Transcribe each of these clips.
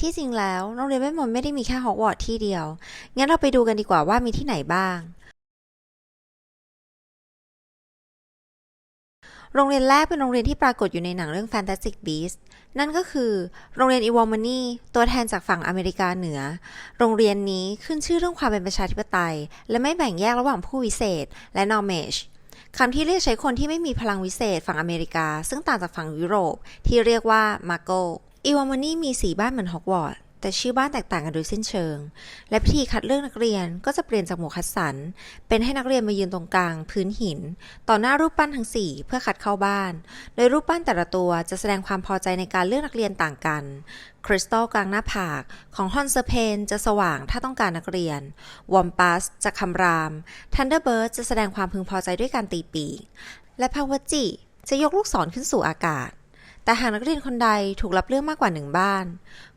ที่จริงแล้วโรงเรียนเวทมนต์ไม่ได้มีแค่ฮอกวอตส์ที่เดียว งั้นเราไปดูกันดีกว่าว่ามีที่ไหนบ้าง โรงเรียนแรกเป็นโรงเรียนที่ปรากฏอยู่ในหนังเรื่อง Fantastic Beasts นั่นก็คือโรงเรียนอีวอร์มานีตัวแทนจากฝั่งอเมริกาเหนือ โรงเรียนนี้ขึ้นชื่อเรื่องความเป็นประชาธิปไตย และไม่แบ่งแยกระหว่างผู้วิเศษ และนอร์เมชคำที่เรียกใช้คนที่ไม่มีพลังวิเศษฝั่งอเมริกา ซึ่งต่างจากฝั่งยุโรปที่เรียกว่ามาโก อีวอมานี่มีสีบ้านเหมือนฮอกวอตส์แต่ชื่อบ้านแตกต่างกันโดยสิ้นเชิง และพิธีคัดเลือกนักเรียนก็จะเปลี่ยนจากหมวกคัดสรรเป็นให้นักเรียนมายืนตรงกลาง พื้นหิน ต่อหน้ารูปปั้นทั้ง 4 เพื่อคัดเข้าบ้าน โดยรูปปั้นแต่ละตัวจะแสดงความพอใจในการเลือกนักเรียนต่างกันคริสตัลกลางหน้าผากของฮอนเซอร์เพนจะสว่างถ้าต้องการนักเรียน วอมปัสจะคำรามทันเดอร์เบิร์ดจะแสดงความพึงพอใจด้วยการตีปีก และพาวจิจะยกลูกศรขึ้นสู่อากาศ แต่หากนักเรียนคนใดถูกรับเลือกมากกว่าหนึ่งบ้าน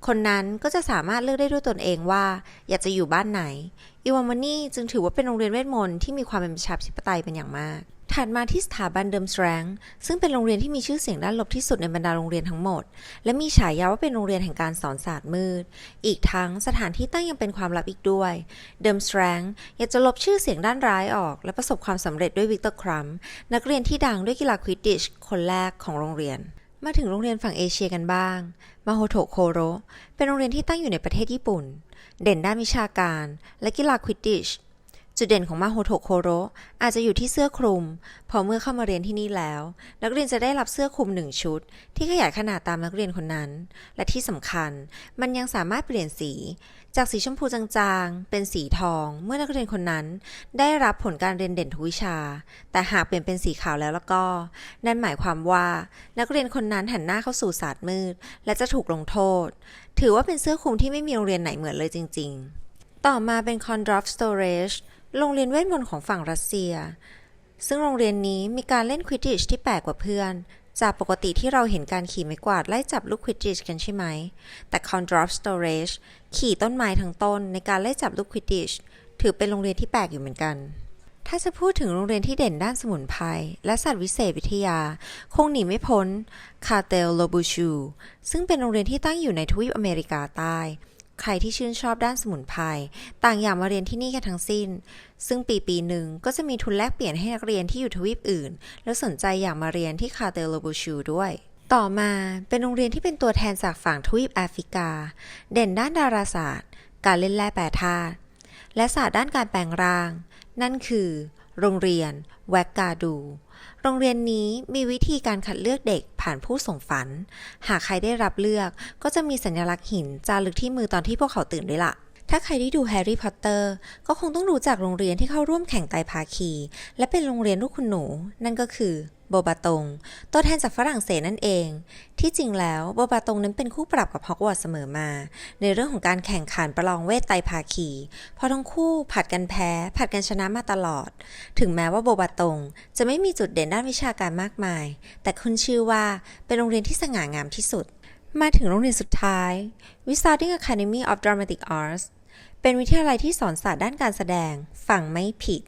คนนั้นก็จะสามารถเลือกได้ด้วยตนเองว่า อยากจะอยู่บ้านไหนอิวามานี่จึงถือว่าเป็นโรงเรียนเวทมนต์ที่มีความเป็นประชาธิปไตยเป็นอย่างมากถัดมาที่สถาบันเดิมสแตรงซึ่งเป็นโรงเรียนที่มีชื่อเสียงด้านลบที่สุดในบรรดาโรงเรียนทั้งหมด และมีฉายาว่าเป็นโรงเรียนแห่งการสอนศาสตร์มืด อีกทั้งสถานที่ตั้งยังเป็นความลับอีกด้วย เดิมสแตรงอยากจะลบชื่อเสียงด้านร้ายออก และประสบความสำเร็จด้วยวิกเตอร์ครัมนักเรียนที่ดังด้วยกีฬาควิดดิชคนแรกของโรงเรียน มาถึงโรงเรียนฝั่งเอเชียกันบ้าง มาโฮโตโคโร เป็นโรงเรียนที่ตั้งอยู่ในประเทศญี่ปุ่น เด่นด้านวิชาการ และกีฬาควิดดิช จุดเด่นของมาโฮโตโคโรอาจจะอยู่ที่เสื้อคลุม พอเมื่อเข้ามาเรียนที่นี่แล้ว นักเรียนจะได้รับเสื้อคลุมหนึ่งชุด ที่ขยายขนาดตามนักเรียนคนนั้น และที่สำคัญ มันยังสามารถเปลี่ยนสี จากสีชมพูจางๆ เป็นสีทอง เมื่อนักเรียนคนนั้น ได้รับผลการเรียนเด่นทุกวิชา แต่หากเปลี่ยนเป็นสีขาวแล้วแล้วก็ นั่นหมายความว่า นักเรียนคนนั้นหันหน้าเข้าสู่ศาสตร์มืด และจะถูกลงโทษ ถือว่าเป็นเสื้อคลุมที่ไม่มีโรงเรียนไหนเหมือนเลยจริง ๆ ต่อมาเป็น Kondrov Storage โรงเรียนเวทมนต์ของฝั่งรัสเซีย ซึ่งโรงเรียนนี้มีการเล่นควิดดิชที่แปลกกว่าเพื่อน จากปกติที่เราเห็นการขี่ไม้กวาดไล่จับลูกควิดดิชกันใช่ไหม แต่ Kondrov Storage ขี่ต้นไม้ทั้งต้นในการไล่จับลูกควิดดิชถือเป็นโรงเรียนที่แปลกอยู่เหมือนกัน ถ้าจะพูดถึงโรงเรียนที่เด่นด้านสมุนไพรและสัตว์วิเศษวิทยา คงหนีไม่พ้นคาเตลโลบูชู ซึ่งเป็นโรงเรียนที่ตั้งอยู่ในทวีปอเมริกาใต้ ใครที่ชื่นชอบด้านสมุนไพรต่างอยากมาเรียนที่นี่กันทั้งสิ้น ซึ่งปีปีหนึ่งก็จะมีทุนแลกเปลี่ยนให้นักเรียนที่อยู่ทวีปอื่น แล้วสนใจอยากมาเรียนที่คาเตโลบูชูด้วย ต่อมาเป็นโรงเรียนที่เป็นตัวแทนจากฝั่งทวีปแอฟริกา เด่นด้านดาราศาสตร์ การเล่นแร่แปรธาตุและศาสตร์ด้านการแปลงร่าง นั่นคือ โรงเรียนแวกกาดู โรงเรียนนี้มีวิธีการคัดเลือกเด็กผ่านผู้ส่งฝัน หากใครได้รับเลือก ก็จะมีสัญลักษณ์หินจารึกที่มือตอนที่พวกเขาตื่นด้วยล่ะถ้าใครได้ดูแฮร์รี่พอตเตอร์ก็คงต้องรู้จักโรงเรียนที่เข้าร่วมแข่งไตรภาคี และเป็นโรงเรียนลูกคุณหนู นั่นก็คือ โบบาตง ตัวแทนจากฝรั่งเศสนั่นเอง ที่จริงแล้วโบบาตงนั้นเป็นคู่ปรับกับฮอกวอตส์เสมอมา ในเรื่องของการแข่งขันประลองเวทไตภาคี เพราะทั้งคู่ผัดกันแพ้ ผัดกันชนะมาตลอด ถึงแม้ว่าโบบาตง จะไม่มีจุดเด่นด้านวิชาการมากมาย แต่ขึ้นชื่อว่าเป็นโรงเรียนที่สง่างามที่สุด มาถึงโรงเรียนสุดท้าย Wizarding Academy of Dramatic Arts เป็นวิทยาลัยที่สอนศาสตร์ด้านการแสดง ฝั่งไม่ผิด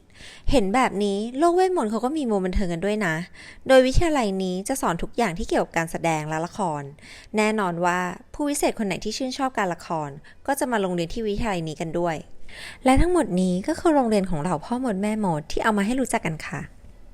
เห็นแบบนี้โลกเวทมนต์เขาก็มีโมบันเทิงกันด้วยนะ โดยวิทยาลัยนี้จะสอนทุกอย่างที่เกี่ยวกับการแสดงและละคร แน่นอนว่าผู้วิเศษคนไหนที่ชื่นชอบการละคร ก็จะมาลงเรียนที่วิทยาลัยนี้กันด้วย และทั้งหมดนี้ก็คือโรงเรียนของเราพ่อมดแม่มดที่เอามาให้รู้จักกันค่ะ